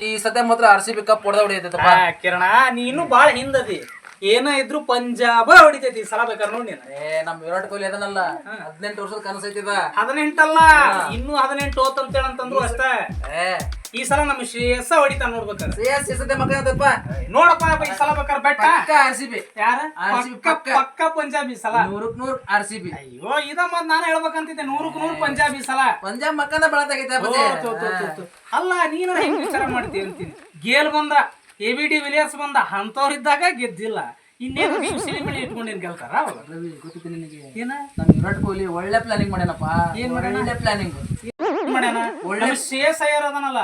ಈ ಸದ್ಯ ಮಾತ್ರ ಆರ್ ಸಿ ಬಿ ಕಪ್ ಹೊಡೆದ ಹೊಡಿಯೈತಪ್ಪ ಆ, ಕಿರಣ ನೀನು ಬಾಳ ಹಿಂದದಿ. ಏನ ಇದ್ರು ಪಂಜಾಬ ಹೊಡಿತೈತಿ ಈ ಸಲ ಬೇಕಾರ ನೋಡಿ ನೀನು. ಏ ನಮ್ ವಿರಾಟ್ ಕೊಹ್ಲಿ ಅದನ್ನಲ್ಲ ಹದಿನೆಂಟು ವರ್ಷದ ಕನಸೈತಿದ ಹದಿನೆಂಟಲ್ಲ ಇನ್ನೂ ಹದಿನೆಂಟು ಅಂತಂದ್ರು ಅಷ್ಟ. ಏ ಈ ಸಲ ನಮ್ಮ ಶ್ರೇಯಸ್ಸ ಹೊಡಿತಾ ನೋಡ್ಬೇಕಾರೆ ಸಿ ಎಸ್ ಈ ಸದ್ಯ ಮಕ್ಕ ಅಂತಪ್ಪ ನೋಡಪ್ಪ ಈ ಸಲ ಬೇಕಾದ್ರೆ ಬೆಟ್ಟ? ಪಕ್ಕ ಆರ್ ಸಿ ಬಿ. ಯಾರ? RCB ಪಕ್ಕ ಪಕ್ಕ. ಪಕ್ಕ ಪಂಜಾಬ್ ಸಲ? ನೂರಕ್ ನೂರ್ ಆರ್ ಸಿ ಬಿ. ಅಯ್ಯೋ ಇದ ಮತ್ ನಾನು ಹೇಳ್ಬೇಕಂತಿದ್ದೆ. ನೂರಕ್ ನೂರು ಪಂಜಾಬಿ ಸಲ. ಪಂಜಾಬ್ ಮಕ್ಕಂದ ಬೆಳತಾಗೈತೆ. ಅಲ್ಲ ನೀನು ಹೆಂಗ್ ವಿಚಾರ ಮಾಡ್ತೀಯ ಅಂತೀನಿ. ಗೇಲ್ ಬಂದ ಎ ಬಿ ಡಿ ವಿಲಿಯರ್ಸ್ ಬಂದ ಅಂತವ್ರಿದ್ದಾಗ ಗೆದ್ದಿಲ್ಲ. ಇನ್ನೇನು ಸಿಲಿಮಿಲಿ ಇಟ್ಕೊಂಡೇನ್ ಗೆಲ್ತಾರ? ರವಿ ಗೊತ್ತಿತ್ತು ನಿನಗೆ. ಏನ? ನಮ್ ವಿರಾಟ್ ಕೊಹ್ಲಿ ಒಳ್ಳೆ ಪ್ಲಾನಿಂಗ್ ಮಾಡ್ಯಾನಪ್ಪ. ಏನ್? ಒಳ್ಳೆ ಪ್ಲಾನಿಂಗ್ ಮಾಡ್ಯಾನ? ಒಳ್ಳೆ ಅಯ್ಯರ್ ಅದನಲ್ಲ.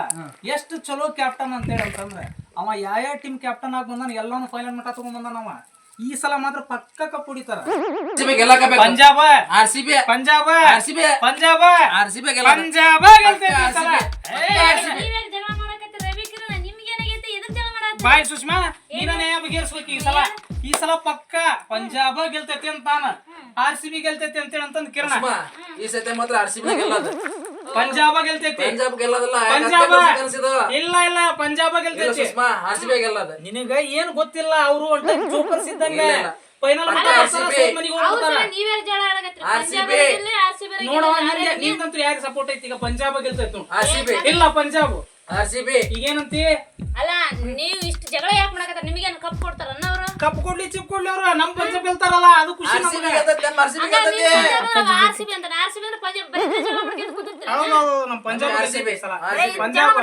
ಎಷ್ಟು ಚಲೋ ಕ್ಯಾಪ್ಟನ್ ಅಂತ ಹೇಳಿ ಅಂತಂದ್ರೆ ಅವ ಯಾವ ಯಾವ ಟೀಮ್ ಕ್ಯಾಪ್ಟನ್ ಆಗಿ ಬಂದಾನ ಎಲ್ಲಾನು ಫೈನಲ್ ಮಟ್ಟ ತಗೊಂಡ್ ಬಂದಾನ ಅವ. ಈ ಸಲ ಮಾತ್ರ ಪಕ್ಕ ಕಪ್ ಹೊಡಿತಾರ. Punjab R C B Punjab. R C B Punjab. R C B ಗೆಲ್ಲ ಪಂಜಾಬ ಗೆಲ್ತೈತಿ ಸಲ. ಏ, ನೀವ್ಯಾಕ್ ಜಗಳ ಮಾಡಕತ್ತೀರಿ? ರವಿ ಕಿರಣ ನಿಮ್ಗೆ ಏನಾಗೈತಿ? ಎದಕ್ ಜಗಳ ಮಾಡತ್ತೀರಿ? ಬಾಯ್ ಸುಷ್ಮಾ ನೀನೇ ಬಗೆಹರಿಸ್ಬೇಕು ಈ ಸಲ. ಈ ಸಲ ಪಕ್ಕ ಪಂಜಾಬ ಗೆಲ್ತೈತಿ ಅಂತಾನ. ಆರ್ ಸಿ ಬಿ ಗೆಲ್ತೈತಿ ಅಂತೇಳಿ ಅಂತಂದ್ ಕಿರಣ. ಈ ಸದ್ಯ ಮಾತ್ರ ಆರ್ ಸಿ ಬಿ ಗೆಲ್ಲದ. ಪಂಜಾಬ ಗೆಲ್ತೈತಿ. ಪಂಜಾಬ್ ಗೆಲ್ಲದಲ್ಲ ಪಂಜಾಬ ಕನಸಿದು ಇಲ್ಲ ಇಲ್ಲ ಪಂಜಾಬ ಗೆಲ್ತೈತಿ ಸುಷ್ಮಾ ಆರ್ ಸಿ ಬಿ ಗೆಲ್ಲದ. ನಿನಗ ಏನ್ ಗೊತ್ತಿಲ್ಲ ಅವರು ಅಂತ ಜೋಕರ್ಸ್ ಇದ್ದಂಗ. ಫೈನಲ್ ನೋಡವ ನಿಂಗೆ ಗೆಲ್ಲಿ? ಯಾರಿಗೆ ಸಪೋರ್ಟ್ ಐತಿ? ಈಗ ಪಂಜಾಬ ಗೆಲ್ತೈತಿ ನೋಡು. ಆರ್ ಸಿ ಬಿ ಇಲ್ಲ ಪಂಜಾಬ್. ಆರ್ ಸಿ ಬಿ ಈಗ ಏನಂತಿ ಅಲ್ಲ ನೀವು ಇಷ್ಟು ಜಗಳ ಯಾಕೆ ಮಾಡಕತ್ತಾರ? ನಿಮಗೆ ಕಪ್ ಕೊಡ್ತಾರನ್ನ ಅವರು ಕಪ್ ಕೊಡ್ಲಿ ಚಿಪ್ ಕೊಡ್ಲಿ ಅವ್ರ. ನಮ್ ಪಂಜಾಬ್ ಗೆಲ್ತಾರಲ್ಲ ಅದು ಖುಷಿ ನಮಗೆ. ಆರ್ ಸಿ ಬಿ ಅಂತ ಆರ್ ಸಿ ಬಿ ಅಂದ್ರೆ ಪಂಜಾಬ್ ಬರೀ ಜಗಳ ಹೌದು, ಪಂಜಾಬ್ ಪಂಜಾಬ್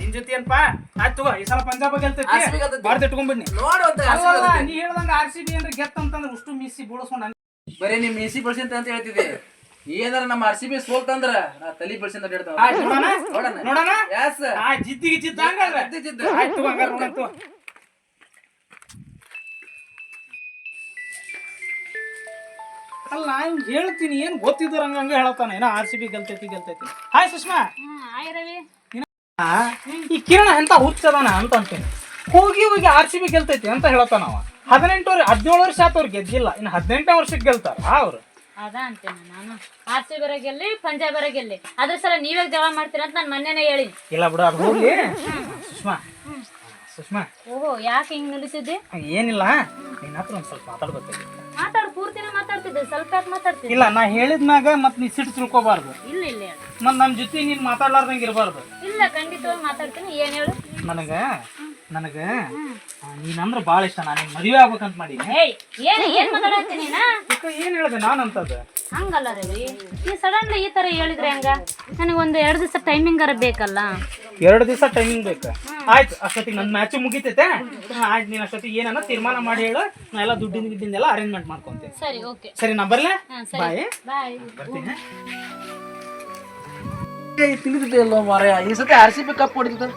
ನಿನ್ ಜೊತೆ ಆಯ್ತು ಈ ಸಲ ಪಂಜಾಬ್ ಗೆಲ್ತೈತಿ. ಬಾರ್ದು ಇಟ್ಕೊಂಡ್ಬಿಡ್ನಿ. ನೀ ಹೇಳ್ದಂಗ ಆರ್ ಸಿ ಬಿ ಅಂದ್ರೆ ಗೆತ್ ಅಂತಂದ್ರೆ ಉಷ್ಟು ಮೀಸಿ ಬೋಳಿಸ್ಕೊಂಡು ಬರೀ ನೀ ಮೀಸಿ ಪರ್ಸೆಂಟ್ ಅಂತ ಹೇಳ್ತಿದ್ದೆ. ಏನಾರ ನಮ್ಮ ಆರ್ ಸಿ ಬಿ ಸೋಲ್ತಂದ್ರ ನಾ ತಲಿ ಬಳಸಿ ನೋಡೋಣ? ಆ ಜಿದ್ದಿಗೆ ಜಿದ್ದ ಜಿದ್ದು ಜಿದ್ದು. ಆಯ್ತು ಹಂಗಾರೆ ಅಲ್ಲ ನಾ ಹೇಳ್ತೀನಿ ಏನ್ ಗೊತ್ತಿದ್ರು ಹಂಗ ಹೇಳ್ತಾನೆ ಏನೋ ಆರ್ ಸಿ ಬಿ ಗೆಲ್ತೈತಿ ಗೆಲ್ತೈತಿ. ಹಾಯ್ ಸುಷ್ಮಾ. ಹ್ಮ್, ಆಯ್ ರವಿ. ಆ, ಈ ಕಿರಣ ಎಂತ ಹುಚ್ಚದಾನ ಅಂತ ಅಂತೀನಿ. ಹೋಗಿ ಹೋಗಿ ಆರ್ ಸಿ ಬಿ ಗೆಲ್ತೈತಿ ಅಂತ ಹೇಳ್ತಾನೆ ಅವ. ಹದಿನೆಂಟು ವರ್ಷ ಹದಿನೇಳು ವರ್ಷ ಆತ ಅವ್ರು ಗೆದ್ದಿಲ್ಲ. ಇನ್ನು ಹದಿನೆಂಟನೇ ವರ್ಷಕ್ಕೆ ಗೆಲ್ತಾರ ಅವ್ರು. ಅದ ಅಂತೇನೆ ನಾನು. ಆರ್ ಸಿ ಬರ ಗೆಲ್ಲಿ ಪಂಜಾಬ್ ಬರ ಗೆಲ್ಲಿ. ಅದ್ರ ಸಲ ನೀವೇ ಜಗಳ ಮಾಡ್ತೀರ ಅಂತ ನಾನು ಮೊನ್ನೆನೇ ಹೇಳಿ ಇಲ್ಲ ಬಿಡು ಅದು ಹೋಗ್ಲಿ. ಸುಷ್ಮಾ. ಸುಷ್ಮಾ. ಓಹೋ ಯಾಕೆ ಹಿಂಗ್ ನಿಲ್ಲಿಸಿದ್ದಿ? ಏನಿಲ್ಲ ನಿನ್ನ ಹತ್ರ ಒಂದ್ ಸ್ವಲ್ಪ ಮಾತಾಡ್ಬೇಕು ಮಾತಾಡು ಪೂರ್ತಿನ ಮಾತಾಡ್ತಿದ್ದೆ ಸ್ವಲ್ಪ ಯಾಕೆ ಮಾತಾಡ್ತಿದ್ದೆ. ಇಲ್ಲ ನಾ ಹೇಳಿದ್ಮ್ಯಾಗ ಮತ್ ನೀ ಸಿಟ್ಟು ತಿಳ್ಕೊಬಾರ್ದು. ಇಲ್ಲ ಇಲ್ಲ. ಮತ್ ನಮ್ ಜೊತೆ ನೀನ್ ಮಾತಾಡ್ಲಾರ್ದಂಗ ಇರಬಾರ್ದು. ಇಲ್ಲ ಖಂಡಿತವಾಗಿ ಮಾತಾಡ್ತೀನಿ. ಏನ್ ಹೇಳು? ನನಗ ನನಗ? ನೀನಂದ್ರೆ ಬಾಳ ಇಷ್ಟ ನಾನು ನಿನ್ ಮದುವೆ ಆಗ್ಬೇಕಂತ ಮಾಡೀನಿ. ಏಯ್ ಏನ್ ಏನ್ ಅಕ್ಕ, ಏನು ಹೇಳ್ದೆ ನಾನಂತದ ಹಂಗಲ್ಲ ರವಿ. ನೀ ಸಡನ್ ಈ ತರ ಹೇಳಿದ್ರೆ ಹಂಗ? ನನಗೆ ಒಂದು ಎರಡು ದಿವಸ ಟೈಮಿಂಗ್ ಅರ ಬೇಕಲ್ಲ. ಎರಡು ದಿವಸ ಟೈಮಿಂಗ್ ಬೇಕು? ಆಯ್ತು ಅಷ್ಟೊತ್ತಿಗೆ ನನ್ನ ಮ್ಯಾಚ್ ಮುಗಿತೈತೆ. ಆಯ್ತು ನೀನು ಅಷ್ಟೊತ್ತಿಗೆ ಏನನ್ನ ತೀರ್ಮಾನ ಮಾಡಿ ಹೇಳು. ನಾ ಎಲ್ಲ ದುಡ್ಡಿನ ಗಿಡ್ಡಿಂದೆಲ್ಲ ಅರೇಂಜ್ಮೆಂಟ್ ಮಾಡ್ಕೊಂತೀನಿ. ಸರಿ ಓಕೆ ಸರಿ ನಾ ಬರ್ಲೆ? ಹಾ ಬಾಯ್ ಸರಿ ಬಾಯ್ ಬರ್ತೀನಿ. ತಿಳಿದಿದೆ ಅಲ್ವ ಮಾರಾಯ? ಈ ಸತಿ ಆರ್ ಸಿ ಬಿ ಕಪ್ ಹೊಡಿತದ?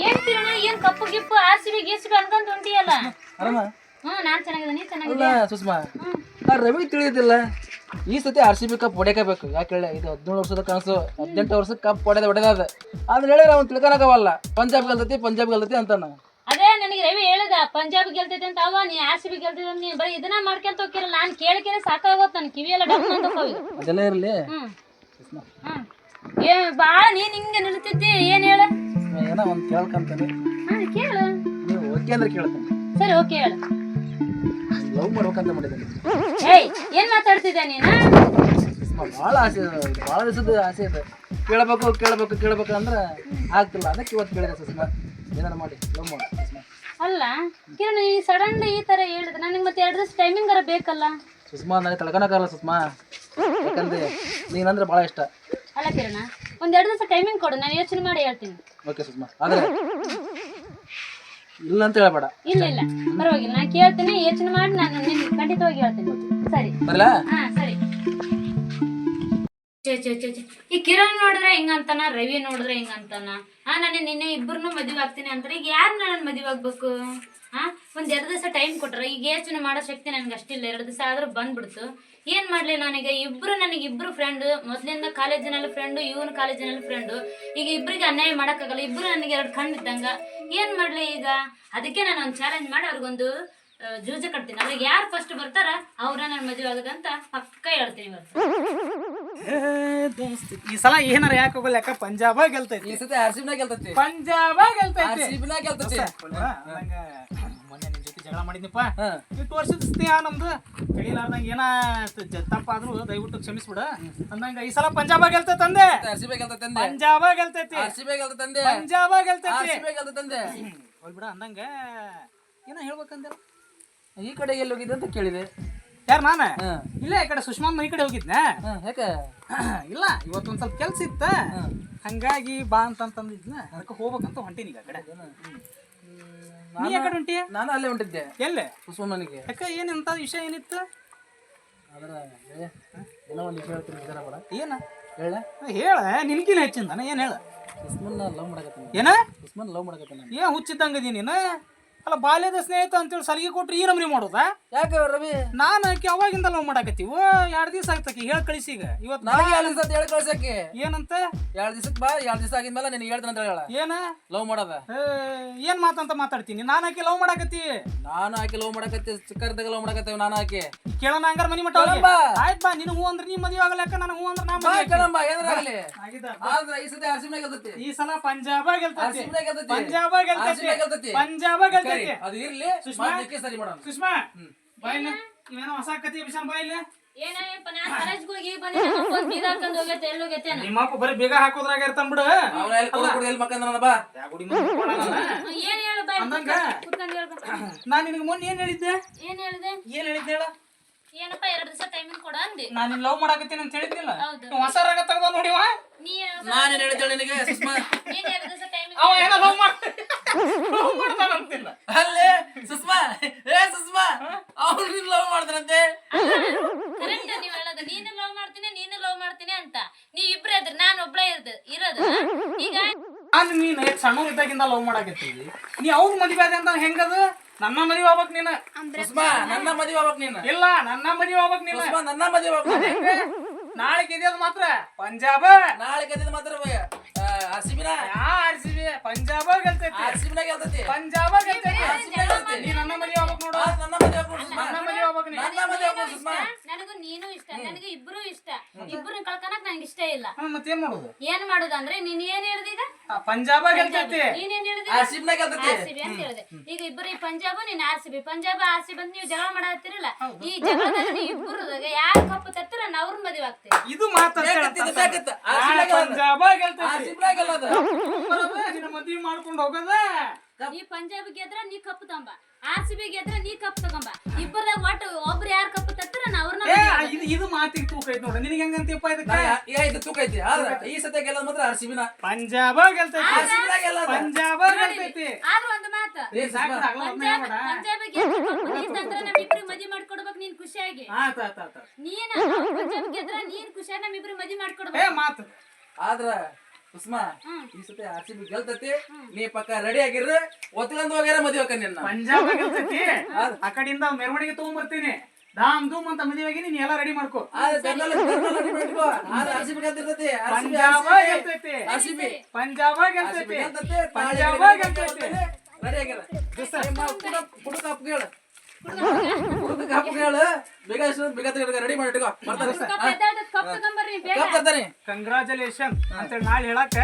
ಏನ್ ತಿರೋಣ ಏನ್ ಕಪ್ಪು ಗಿಪ್ಪು ಆರ್ ಸಿ ಬಿ ಗೀಸ್ ಬಿ ಅನ್ಕೊಂತ ಹೊಂಟಿಯಲ್ಲ ಆರಾಮ ಹ್ಮ್ ನಾನ್ ಚೆನ್ನಾಗಿದೆ ನೀ ಸುಷ್ಮಾ ಆ ರವಿ ತಿಳಿಯೋದಿಲ್ಲ ಈ ಸತಿ ಆರ್ ಸಿ ಬಿ ಕಪ್ ಹೊಡೆಯಬೇಕು ಯಾಕೆ ಹೇಳಿ ಇದು ಹದಿನೇಳು ವರ್ಷದ ಕನಸು ಹದಿನೆಂಟು ವರ್ಷದ ಕಪ್ ಹೊಡೆದ ಹೊಡೆದ ಆದ್ರೆ ಹೇಳಿದ್ರೆ ಅವ್ನು ತಿಳ್ಕೊಳಕವಲ್ಲ ಪಂಜಾಬ್ ಗೆಲ್ತೈತಿ ಪಂಜಾಬ್ ಗೆಲ್ತೈತಿ ಅಂತಾನ. ಅದೇ ನನಗೆ ರವಿ ಹೇಳಿದ ಪಂಜಾಬ್ ಗೆಲ್ತೈತೆ ಅಂತ ಅವ ನೀ ಆರ್ ಸಿ ಬಿ ಗೆಲ್ತೈತೆ ಅಂತ ನೀನ್ ಬರೀ ಇದನ್ನ ಮಾಡ್ಕೊಂತ ಹೋಗಿರಲ್ಲ ನಾನು ಕೇಳಿಕೇನೆ ಕೇಳಿ ಸಾಕಾಗೋತ್ ನನ್ನ ಕಿವಿಯೆಲ್ಲ ಡಕ್ ಅಂತ ಹೋಗಿ. ಅದೆಲ್ಲ ಇರಲಿ. ಹ್ಮ್. ಹ್ಮ್. ಏ ಬಾ ನೀನ್ ಹಿಂಗೆ ನಿಲ್ತಿದ್ದಿ ಏನು ಹೇಳ? ಏನೋ ಒಂದು ಕೇಳ್ಕಂತಾನೆ. ಹಾ ಕೇಳು. ನೀವು ಓಕೆ ಅಂದ್ರೆ ಕೇಳ್ತಾನೆ. ಸರಿ ಓಕೆ ಹೇಳು. ಲವ್ ಮಾಡ್ಬೇಕಂತ ಮಾಡಿದ್ದಾನೆ. ಏಯ್ ಏನ್ ಮಾತಾಡ್ತಿದ್ದೆ ನೀನು? ಭಾಳ ಆಸೆ ಭಾಳ ದಿವಸದ ಆಸೆ ಇದೆ. ಕೇಳಬೇಕು ಕೇಳಬೇಕು ಕೇಳಬೇಕು ಅಂದ್ರೆ ಆಗ್ತಿಲ್ಲ. ಅದಕ್ಕೆ ಇವತ್ತು ಕೇಳಿದೆ ಸುಷ್ಮಾ. ಏನಾರ ಮಾಡಿ ಲವ್ ಮಾಡಿ ಸುಷ್ಮಾ. ಅಲ್ಲ ಕಿರಣ್ ಈ ಸಡನ್ ಈ ತರ ಹೇಳಿದ್ರೆ ನನಗೆ ಮತ್ತೆ ಎರಡು ದಿವಸ ಟೈಮಿಂಗ್ ಬೇಕಲ್ಲ. ಸುಷ್ಮಾ ನನಗೆ ತಡ್ಕೊಳಕ್ಕಾಗಲ್ಲ ಸುಷ್ಮಾ. ಯಾಕಂದ್ರೆ ನೀನಂದ್ರೆ ಭಾಳ ಇಷ್ಟ. ಅಲ್ಲ ಕಿರಣ ಒಂದ್ ಎರಡ್ ದಿವಸ ಟೈಮಿಂಗ್ ಕೊಡು ನಾನು ಯೋಚನೆ ಮಾಡಿ ಹೇಳ್ತೀನಿ. ಓಕೆ ಸುಷ್ಮಾ. ಆದರೆ ಇಲ್ಲ ಅಂತ ಹೇಳಬೇಡ. ಇಲ್ಲ ಇಲ್ಲ. ಪರವಾಗಿಲ್ಲ ನಾನು ಕೇಳ್ತೀನಿ ಯೋಚನೆ ಮಾಡಿ ನಾನು ಖಂಡಿತ ಖಂಡಿತವಾಗಿ ಹೇಳ್ತೀನಿ. ಸರಿ. ಬರಲ್ಲ ಹಾ ಸರಿ. ಛೇ ಛೇ ಛೇ ಛೇ. ಈ ಕಿರಣ್ ನೋಡಿದ್ರೆ ಹಿಂಗಂತಾನ ರವಿ ನೋಡಿದ್ರೆ ಹಿಂಗಂತಾನ? ಹಾ ನಾನು ನಿನ್ನೆ ಇಬ್ಬರನ್ನು ಮದುವೆ ಆಗ್ತೀನಿ ಅಂತಾರೆ ಈಗ ಯಾರು ನಾನು ಮದುವೆ ಆಗ್ಬೇಕು? ಹಾ ಒಂದ್ ಎರಡು ದಿವಸ ಟೈಮ್ ಕೊಟ್ರೆ. ಈಗ ಯೋಚನೆ ಮಾಡೋ ಶಕ್ತಿ ನನ್ಗೆ ಅಷ್ಟಿಲ್ಲ ಎರಡು ದಿವಸ ಆದ್ರೂ ಬಂದ್ಬಿಡ್ತು. ಏನ್ ಮಾಡ್ಲಿ ನನಗೆ? ಇಬ್ರು ನನಗೆ ಇಬ್ರು ಫ್ರೆಂಡ್ ಮೊದ್ಲಿಂದ ಕಾಲೇಜಿನಲ್ಲಿ ಫ್ರೆಂಡು ಇವನ್ ಕಾಲೇಜಿನಲ್ಲಿ ಫ್ರೆಂಡು ಈಗ ಇಬ್ಬರಿಗೆ ಅನ್ಯಾಯ ಮಾಡಕ್ಕಾಗಲ್ಲ ಇಬ್ರು ನನಗೆ ಎರಡು ಕಣ್ಣು ಇದ್ದಂಗ. ಏನ್ ಮಾಡ್ಲಿ ಈಗ? ಅದಕ್ಕೆ ನಾನು ಒಂದು ಚಾಲೆಂಜ್ ಮಾಡಿ ಅವ್ರಿಗೊಂದು ಜೂಜ ಕಟ್ತೀನಿ. ಅವ್ರಿಗೆ ಯಾರು ಫಸ್ಟ್ ಬರ್ತಾರ ಅವ್ರ ನನ್ನ ಮದುವೆ ಆಗದಂತ ಪಕ್ಕ ಹೇಳ್ತೀನಿ ಇವತ್ತು. ಏ, ದೋಸ್ತ್, ಈ ಸಲ ಏನಾರ ಯಾಕೆ ಹೋಗಲ್ಲ? ಯಾಕ ಪಂಜಾಬ ಗೆಲ್ತೈತಿ? ಈ ಸತಿ ಆರ್ ಸಿ ಬಿನ ಗೆಲ್ತತಿ. ಪಂಜಾಬ ಆರ್ ಗೆಲ್ತೈತಿ. ಸಿ ಗೆಲ್ತತಿ ಜಗಳ ಮಾಡಿದ್ನಿಪ್ಪ. ಇಟ್ಟು ವರ್ಷದ ಸ್ನೇಹ ನಮ್ದು. ಕಡಿಲಾರ್ದಂಗ ಏನ ಆದ್ರು ದಯವಿಟ್ಟು ಕ್ಷಮಿಸ್ಬಿಡ. ಅಂದಂಗ ಈ ಸಲ ಪಂಜಾಬ ತಂದೆ. ಸಿಬೈ ಆರ್ ಸಿ ಬಿ ಗೆಲ್ತತಿ ಅಂದೆ ಪಂಜಾಬ ಗೆಲ್ತೈತಿ. ಪಂಜಾಬ ಗೆಲ್ತೈತಿ. ಹೋಗ್ಬಿಡ ಅಂದಂಗ ಏನ ಹೇಳ್ಬೇಕಂದ್ರೆ ಈ ಕಡೆ ಎಲ್ಲಿ ಹೋಗಿದ್ದೆ ಅಂತ ಕೇಳಿದೆ. ಯಾರು ನಾನ? ಇಲ್ಲ ಈ ಕಡೆ ಸುಷ್ಮಾ ಮನೆ ಕಡೆ ಹೋಗಿದ್ನ? ಯಾಕೆ? ಇಲ್ಲ ಇವತ್ತೊಂದ್ ಸ್ವಲ್ಪ ಕೆಲ್ಸ ಇತ್ತ. ಹಂಗಾಗಿ ಬಾ ಅಂತಂತಂದಿದ್ನ. ಅದಕ್ಕೆ ಹೋಗ್ಬೇಕಂತ ಹೊಂಟೀನಿ ಈಗ ಕಡೆ. ನೀ ಯಾಕಡೆ ಹೊಂಟಿ ನಾನು ಅಲ್ಲೇ ಹೊಂಟಿದ್ದೆ. ಎಲ್ಲೆ? ಸುಮ್ಮನಿಗೆ ಯಾಕ ಏನಂತ ವಿಷಯ ಏನಿತ್ತು? ಆದ್ರ ಏನೋ ಒಂದು ವಿಷಯ ಹೇಳ್ತೀನಿ ನಿಜಾನ ಬೇಡ ಏನ? ಹೇಳ. ಹೇಳ ಹೆಚ್ಚಿಂದ ಏನ್ ಹೇಳ? ಕುಸ್ಮನ್ ಲವ್ ಮಾಡಕತ್ತೀನಿ. ಏನ? ಕುಸ್ಮನ್ ಲವ್ ಮಾಡಕತ್ತೀನಿ ಏನ್ ಏನ್ ಹುಚ್ಚಿದ್ದಂಗದಿ ನೀನು ಅಲ್ಲ ಬಾಲ್ಯದ ಸ್ನೇಹಿತ ಅಂತೇಳಿ ಸಲಿಗೆ ಕೊಟ್ರಿ ಈ ನಮ್ನಿ ಮಾಡೋದಾ? ಯಾಕೆ ರವಿ ನಾನು ಆಕಿ ಅವಾಗಿಂದ ಲವ್ ಮಾಡಾಕತ್ತಿವ ಎರಡು ದಿವಸ ಆಗ್ತಕ್ಕೆ ಹೇಳಿ ಕಳಿಸಿ ಈಗ. ಇವತ್ತು ನಾಳೆ ಎರಡು ದಿವಸ ಹೇಳಿ ಕಳ್ಸಕ್ಕೆ. ಏನಂತ? ಎರಡು ದಿವಸಕ್ಕೆ ಬಾ ಎರಡು ದಿವಸ ಆಗಿದ್ಮೇಲೆ ನಿನಗೆ ಹೇಳ್ತೀನಿ ಅಂತ ಹೇಳ ಏನ? ಲವ್ ಮಾಡೋದ. ಏನ್ ಮಾತಂತ ಮಾತಾಡ್ತೀನಿ? ನಾನು ಆಕೆ ಲವ್ ಮಾಡಾಕತ್ತಿ. ನಾನು ಆಕೆ ಲವ್ ಮಾಡಾಕತ್ತಿ ಚಿಕ್ಕರ್ದಾಗ ಲವ್ ಮಾಡಾಕತ್ತೇವ್ ನಾನು ಆಕೆ. ಕೇಳೋಣ ಹಂಗಾರ ಮನಿ ಮಟ್ಟ ಆಯ್ತು ಬಾ. ನಿನ್ ನೀನು ಹೂ ಅಂದ್ರೆ ನೀ ಮದುವೆ ಆಗಲಕ್ಕ ನಾನು ಹೂ ಅಂದ್ರೆ ನಾ ಮದುವೆ ಏನಾಗಲಿ. ಆದ್ರೆ ಈ ಸತಿ ಹಸಿಮ್ನಾಗ ಗೆಲ್ತತಿ ಈ ಸಲ ಪಂಜಾಬ ಗೆಲ್ತತಿ. ಪಂಜಾಬ ಗೆಲ್ತೈತಿ. ಪಂಜಾಬ ಗೆಲ್ತೈತಿ. ಅದು ಇರ್ಲಿ. ಸುಷ್ಮಾ? ಮಾಡ್ಲಿಕ್ಕೆ ಸರಿ ಮಾಡೋಣ. ಸುಷ್ಮಾ ಬಾಯಿನ ಇವೇನೋ ಹೊಸ ಕತಿ ವಿಷಯ ಬಾಯಿಲ್ಲ ಏನಯ್ಯಪ್ಪ ನಾ ಕಾಲೇಜ್ಗೆ ಹೋಗಿ ಬಂದೆ ಬೀಗ ಹಾಕೊಂಡು ಹೋಗೈತೆ ಎಲ್ಲಿ ಹೋಗೈತೆ ನಿಮ್ಮಪ್ಪ ಬರೀ ಬೇಗ ಹಾಕೋದ್ರಾಗ ಇರ್ತಾನ ಬಿಡು. ಅವ್ನ ಎಲ್ಲಿ ಕೊಡು ಕೊಡು ಎಲ್ಲಿ ಬಾ. ಯಾ ಗುಡಿ ಮುಂದೆ ಕೊಡಲ್ಲ. ಏನ್ ಹೇಳು ಬಾಯ್ ಅಂದಂಗ? ಕುತ್ಕೊಂಡು ಹೇಳ್ಬೇಕು ನಿನಗೆ ಮೊನ್ನೆ ಏನ್ ಹೇಳಿದ್ದೆ? ಏನ್ ಹೇಳಿದೆ? ಏನ್ ಹೇಳಿದ್ದೆ ಹೇಳ? ಏನಪ್ಪ ಎರಡ್ ದಿವಸ ಟೈಮಿಂಗ್ ಕೊಡ ಅಂದೆ. ನಾನು ನಿನ್ ಲವ್ ಮಾಡಾಕತ್ತೀನಿ ಅಂತ ಹೇಳಿದ್ನಿಲ್ಲ? ಹೌದು. ಹೊಸ ರಾಗ ತೆಗ್ದ ನೋಡಿವ ನೀ ಏನ್- ನಾನೇನ್ ಹೇಳಿದ್ದೇಳೆ ನಿನಗೆ ಸುಷ್ಮಾ? ನೀನ್ ಎರಡ್ ದಿವಸ ಟೈಮಿಂಗ್ ಅವ ಏನೋ ಲವ್ ಮಾಡ ಲವ್ ಮಾಡ್ತಾನಂತಿಲ್ಲ ಅಲ್ಲೇ ಸುಷ್ಮಾ? ಏ ಸುಷ್ಮಾ? ಅವ್ರು ನಿನ್ ಲವ್ ಮಾಡ್ತಾರಂತೆ ಕರೆಕ್ಟ್ ನೀವ್ ಹೇಳೋದು ನೀನು ಲವ್ ಮಾಡ್ತೀನಿ ನೀನು ಲವ್ ಮಾಡ್ತೀನಿ ಅಂತ. ನೀ ಇಬ್ರೇ ಇದ್ರಿ ನಾನು ಒಬ್ಳೇ ಇರೋದು ಇರೋದು. ಈಗ ನಾನು ನೀನು ಸಣ್ಣ ಇದ್ದಾಗಿಂದ ಲವ್ ಮಾಡಾಕತ್ತೀವಿ ನೀ ಅವ್ರ ಮದುವೆ ಆದ ಅಂತ ಹೆಂಗದು? ನನ್ನ ಮದಿ ಹೋಗ್ಬೇಕು ನೀನು. ಸುಷ್ಮಾ ನನ್ನ ಮದಿ ಹೋಗ್ಬೇಕು ನೀನು. ಇಲ್ಲ ನನ್ನ ಮದಿ ಹೋಗ್ಬೇಕು ನೀನು. ಸುಷ್ಮಾ ನನ್ನ ಮದಿ ಹೋಗ್ಬೇಕು. ನಾಳೆ ಗೆದ್ಯದ ಮಾತ್ರ ಪಂಜಾಬ್. ನಾಳೆ ಗೆದ್ದಿದ್ ಮಾತ್ರ ಆರ್ ಸಿ ಬಿನ ಯಾ ಆರ್ ಪಂಜಾಬ್ ಗೆಲ್ತೈತಿ. ಪಂಜಾಬ ಗೆಲ್ತೈತಿ? ಪಂಜಾಬ್ ಗೆಲ್ತೈತಿ. ಬಿನ ಗೆಲ್ತತಿ ಪಂಜಾಬ ಗೆಲ್ತೈತಿ? ನೀ ನನ್ನ ಮದುವೆ ನನಗೂ ನೀನು ಇಷ್ಟ. ನನಗೆ ಇಬ್ರು ಇಷ್ಟ. ಇಬ್ರು ಕಳ್ಕೊಳಕ್ ನಂಗೆ ಇಷ್ಟ ಇಲ್ಲ. ಮತ್ತೇನ್ ಮಾಡೋದು? ಏನ್ ಮಾಡುದಂದ್ರೆ ನೀನ್ ಏನ್ ಹೇಳ್ದಿ ಈಗ ಆ, ಪಂಜಾಬ ನೀನೇನ್ ಹೇಳಿದೆ ಆರ್ ಸಿ ಬಿ ಅಂತ ಹೇಳ್ದೆ. ಈಗ ಇಬ್ರು ಈ ಪಂಜಾಬ್ ನೀನ್ R C B. Punjab R C ಬಂದ್ ನೀವು ಜಗಳ ಮಾಡತ್ತಿರಲ್ಲ ಈ ಜಗಳದಲ್ಲಿ ಇಬ್ರು ಯಾರು ಕಪ್ಪು ತತ್ತಿರ ನಾ ಅವ್ರ ಮದುವೆ ಆಗ್ತೀವಿ ಇದು. ಪಂಜಾಬ. ಮದುವೆ ಮಾಡ್ಕೊಂಡು ಹೋಗೋದ. ಈ ಪಂಜಾಬ್ ಗೆದ್ರ ನೀ ಕಪ್ಪು ತಂಬ ಆರ್ ಸಿ ಬಿ ಗೆದ್ರ ನೀ ಕಪ್ ತಗೊಂಬ. ಇಬ್ಬರ ಒಟ್ಟು ಒಬ್ರು ಯಾರು ಕಪ್ಪು ತತ್ತರ ನಾ ಅವ್ರನ್ನ ಏ ಇದು ಇದು ಮಾತಿಗೆ ತೂಕ ಐತಿ ನೋಡು ನಿನಗೆ ಹೆಂಗಂತೀಯಪ್ಪ ಇದಕ್ಕೆ? ಏ ಇದು ತೂಕ ಐತಿ. ಆದ್ರೆ ಈ ಸತೆ ಗೆಲ್ಲೋದು ಮಾತ್ರ ಆರ್ ಸಿ ಬಿನ. ಪಂಜಾಬ ಗೆಲ್ತೈತಿ. ಆರ್ ಸಿ ಬಿ ಗೆಲ್ಲ ಪಂಜಾಬ ಗೆಲ್ತೈತಿ. ಆದ್ರೂ ಒಂದು ಮಾತು. ಏ ಸಾಕು ಪಂಜಾಬ್ ಪಂಜಾಬ್ ಗೆದ್ರ ಕಪ್ಪು ನೀನ್ ತಂದ್ರೆ ನಮ್ ಇಬ್ರು ಮದ್ವಿ ಮಾಡ್ಕೊಡ್ಬೇಕು ನೀನ್ ಖುಷಿಯಾಗಿ. ಆತ ಆತ ಆತ ನೀನ? ಪಂಜಾಬ್ ಗೆದ್ರ ನೀನ್ ಖುಷಿಯಾಗಿ ನಮ್ ಇಬ್ರು ಮಾಡ್ಕೊಡ್ಬೇಕು. ಏ ಮಾಡ್ಕೊಡ್ಬೇಕು ಮಾತು. ಆದ್ರ ಸುಷ್ಮಾ ಈ ಸತಿ ಆರ್ ಸಿ ಬಿ ಗೆಲ್ತತಿ ನೀ ಪಕ್ಕ ರೆಡಿ ಆಗಿರ್ರ ಒತ್ಕೊಂಡ್ ಹೋಗ್ಯಾರ ಮದುವೆ ಹಾಕ ನಿನ್ನ. ಪಂಜಾಬ್ ಗೆಲ್ತೈತಿ. ಆ ಕಡೆಯಿಂದ ಮೆರವಣಿಗೆ ತಗೊಂಡ್ಬರ್ತೀನಿ ದಾಮ್ ಧೂಮ್ ಅಂತ ಮದುವೆಗೆ ನೀನ್ ಎಲ್ಲ ರೆಡಿ ಮಾಡ್ಕೋ. ಪಂಜಾಬ ಗೆಲ್ತೈತಿ. ಪಂಜಾಬ ಗೆಲ್ತೈತಿ. ಪಂಜಾಬ ಗೆಲ್ತೈತಿ. ರೆಡಿ ಆಗ್ಯಾರ ಹುಡುಗ ಅಪ್ಪ ರೆಡಿ ಮಾಡಿ ಕಂಗ್ರಾಚುಲೇಷನ್ ಅಂತೇಳಿ ನಾಳೆ ಹೇಳಕ್ಕ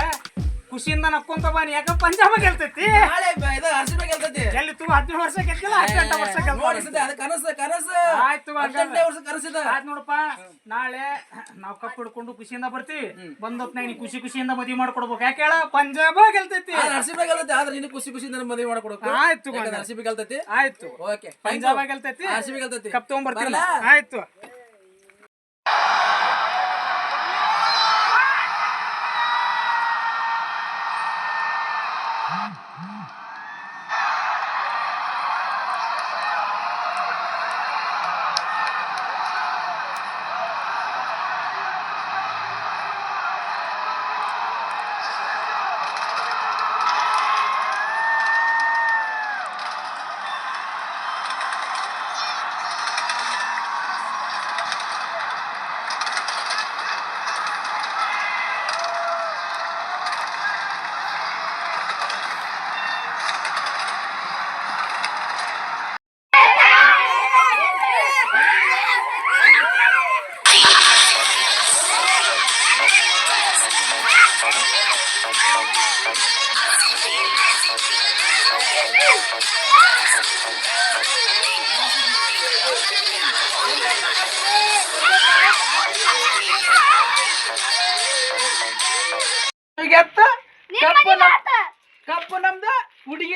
ಖುಷಿಯಿಂದ ನಕ್ಕೊಂತ ಬಾನಿ ಯಾಕ ಪಂಜಾಬ ಗೆಲ್ತೈತಿ? ನಾಳೆ ಬ- ಇದು ಗೆಲ್ತತಿ. ಎಲ್ಲಿ ತುಂಬ ಹದಿನೇಳು ವರ್ಷ ಗೆದ್ದಿಲ್ಲ ಹದಿನೆಂಟು ವರ್ಷ ನೋಡಿ ಅದು ಕನಸು ಕನಸು. ಆಯ್ತು ಹಂಗಾದ್ರೆ. ಹದಿನೆಂಟನೇ ವರ್ಷ ಕನಸಿದ ಆಯ್ತು ನೋಡಪ್ಪ ನಾಳೆ ನಾವ್ ಕಪ್ ಹಿಡ್ಕೊಂಡು ಖುಷಿಯಿಂದ ಬರ್ತೀವಿ. ಬಂದೊತ್ನಾಗ ನೀ ಖುಷಿ ಖುಷಿಯಿಂದ ಮದ್ವಿ ಮಾಡ್ಕೊಡ್ಬೇಕು. ಯಾಕೆ ಹೇಳ? ಪಂಜಾಬ ಗೆಲ್ತೈತಿ. ನರಸಿಂಹ ಗೆಲ್ತೈತಿ ಆದ್ರೆ ನೀನು ಖುಷಿ ಖುಷಿಯಿಂದ ಮದುವೆ ಮಾಡ್ಕೊಡಕ್ಕೆ ಆಯ್ತು ಗಂಡ. ಗೆಲ್ತೈತಿ ಸಿ ಬಿ ಆಯ್ತು. ಓಕೆ ಪಂಜಾಬ ಗೆಲ್ತೈತಿ ನರಸಿಂಹ ಗೆಲ್ತೈತಿ. ಬಿ ಗೆಲ್ತತಿ. ಕಪ್ ತಗೊಂಡ್ಬರ್ತಿಲ್ಲ ಬರಲಾ? ಆಯ್ತು.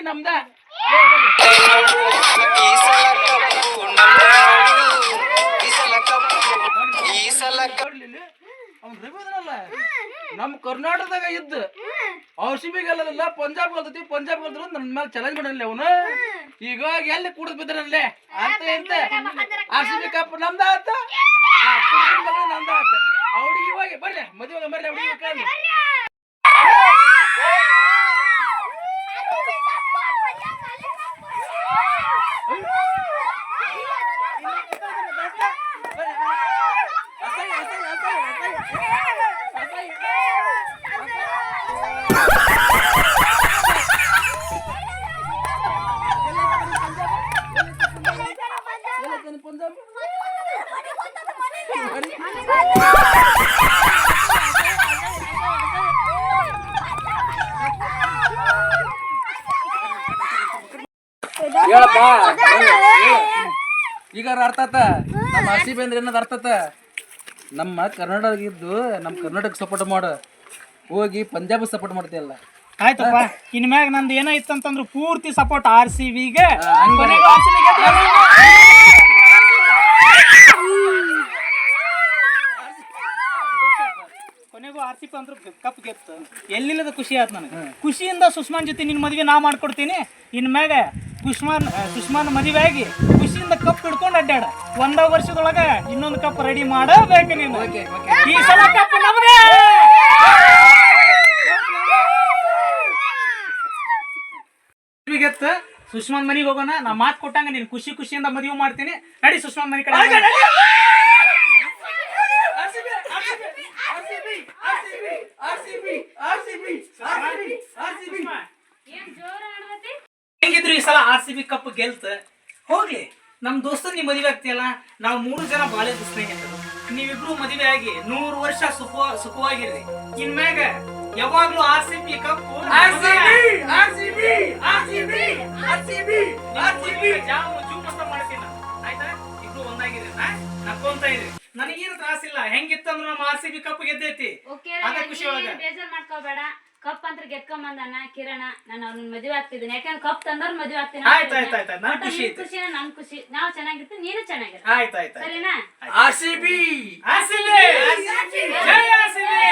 ನಮ್ದ? ಈ ಸಲ ಕಪ್ಪು ಈ ಸಲ ಕಪ್ಪು ಈ ಸಲ ಅವ್ನು ರವಿದನಲ್ಲ ನಮ್ಮ ಕರ್ನಾಟಕದಾಗ ಇದ್ದ ಔಷಧಿ ಗೆಲ್ಲದಿಲ್ಲ ಪಂಜಾಬ್ ಗೆಲ್ತೈತಿ ಪಂಜಾಬ್ ಗೆಲ್ದ್ರ ನನ್ನ ಮೇಲೆ ಚಾಲೆಂಜ್ ಮಾಡಲ್ಲ ಅವನು? ಈಗ ಎಲ್ಲಿ ಕುಡಿದ್ ಬಿದ್ರಲ್ಲೇ ಅಂತ ಎಂತ? ಆರ್ಸಿಬಿ ಕಪ್ ನಮ್ದ ಆತ? ನಮ್ದ ಆತ. ಅವ್ರಿಗೆ ಇವಾಗ ಬರ್ಲಿ, ಮದುವೆ ಬರ್ರಿ ಹುಡುಗಿ ಈಗ ಅರ್ಥ ನಮ್ಮ ಆರ್ ಸಿ ಬಿ ಅಂದ್ರೆ ಏನದ ನಮ್ಮ ಕರ್ನಾಟಕ ಇದ್ದು ನಮ್ಮ ಕರ್ನಾಟಕ ಸಪೋರ್ಟ್ ಮಾಡು. ಹೋಗಿ ಪಂಜಾಬ್ ಸಪೋರ್ಟ್ ಮಾಡ್ತೀಯಲ್ಲ ಆಯ್ತಪ್ಪ ಇನ್ಮ್ಯಾಗ ನಂದು ಏನೋ ಇತ್ತಂತಂದ್ರೆ ಪೂರ್ತಿ ಸಪೋರ್ಟ್ ಆರ್ ಸಿ ಬಿಗೆ. ಆ, ಹಂಗ್ ಬರೀ. ಕೊನೆಗೂ ಆರ್ ಸಿ ಪಿ ಅಂದ್ರೆ ಕಪ್ ಗೆತ್ತು ಎಲ್ಲಿಲ್ಲದ ಖುಷಿ ಆಯ್ತು ನನಗೆ. ಖುಷಿಯಿಂದ ಸುಷ್ಮಾನ್ ಜೊತೆ ನಿನ್ನ ಮದುವೆ ನಾ ಮಾಡ್ಕೊಡ್ತೀನಿ. ಇನ್ ಮ್ಯಾಗ ಸುಷ್ಮಾನ್ ಸುಷ್ಮಾನ್ ಮದುವೆ ಆಗಿ ಖುಷಿಯಿಂದ ಕಪ್ ಹಿಡ್ಕೊಂಡು ಅಡ್ಡಾಡ ಒಂದ ವರ್ಷದೊಳಗ ಇನ್ನೊಂದು ಕಪ್ ರೆಡಿ ಮಾಡಬೇಕು ನೀನು. ಈ ಸಲ ಕಪ್ ನಮಗೆ ಗೆತ್ತ? ಸುಷ್ಮಾನ್ ಮನೆಗೆ ಹೋಗೋಣ ನಾ ಮಾತು ಕೊಟ್ಟಂಗ ನೀನು ಖುಷಿ ಖುಷಿಯಿಂದ ಮದುವೆ ಮಾಡ್ತೀನಿ. ನಡಿ ಸುಷ್ಮಾನ್ ಮನಿ ಕಡೆ. ಹೆಂಗಿದ್ರು ಈ ಸಲ ಆರ್ ಸಿ ಬಿ ಕಪ್ ಗೆಲ್ತ ಹೋಗ್ಲಿ ನಮ್ ದೋಸ್ತ ನೀ ಮದುವೆ ಆಗ್ತಿಯಲ್ಲ ನಾವು ಮೂರು ಜನ ಬಾಳೆ ಸ್ನೇಹಿತರು ನೀವಿಬ್ರು ಮದುವೆ ಆಗಿ ನೂರು ವರ್ಷ ಸುಖ ಸುಖವಾಗಿರ್ರಿ ಇನ್ಮ್ಯಾಗ ಯಾವಾಗ್ಲೂ ಆರ್ ಸಿ ಬಿ ಕಪ್ ಆಯ್ತಾ ಇಬ್ರು ಒಂದಾಗಿರಿ ನಕ್ಕೊಂತ ಇದ್ರಿ ನನಗೇನು ತ್ರಾಸಿಲ್ಲ. ಹೆಂಗಿತ್ತಂದ್ರ ನಮ್ಮ ಆರ್ ಸಿ ಬಿ ಕಪ್ ಗೆದ್ದೈತಿ. ಅದ ಖುಷಿ ಒಳಗ. ಬೇಜಾರ್ ಮಾಡ್ಕೋಬೇಡ. ಕಪ್ ಅಂತ ಗೆದ್ಕೊಂಡ್ ಕಿರಣ ನಾನು ಅವ್ನ ಮದುವೆ ಆಗ್ತಿದ್ದೀನಿ. ಯಾಕಂದ್ರೆ ಕಪ್ ತಂದ್ರ ಮದುವೆ ಆಗ್ತೀನಿ ಆಯ್ತು ಆಯ್ತು ಆಯ್ತು ಖುಷಿ ಐತೆ. ಖುಷಿ ನನ್ ಖುಷಿ. ನಾವ್ ಚೆನ್ನಾಗಿರ್ತೀವಿ ನೀನು ಚೆನ್ನಾಗಿರ್. ಆಯ್ತು ಆಯ್ತು ಸರಿನಾ? R C B R C B ಜೈ ಆರ್ ಸಿ ಬಿ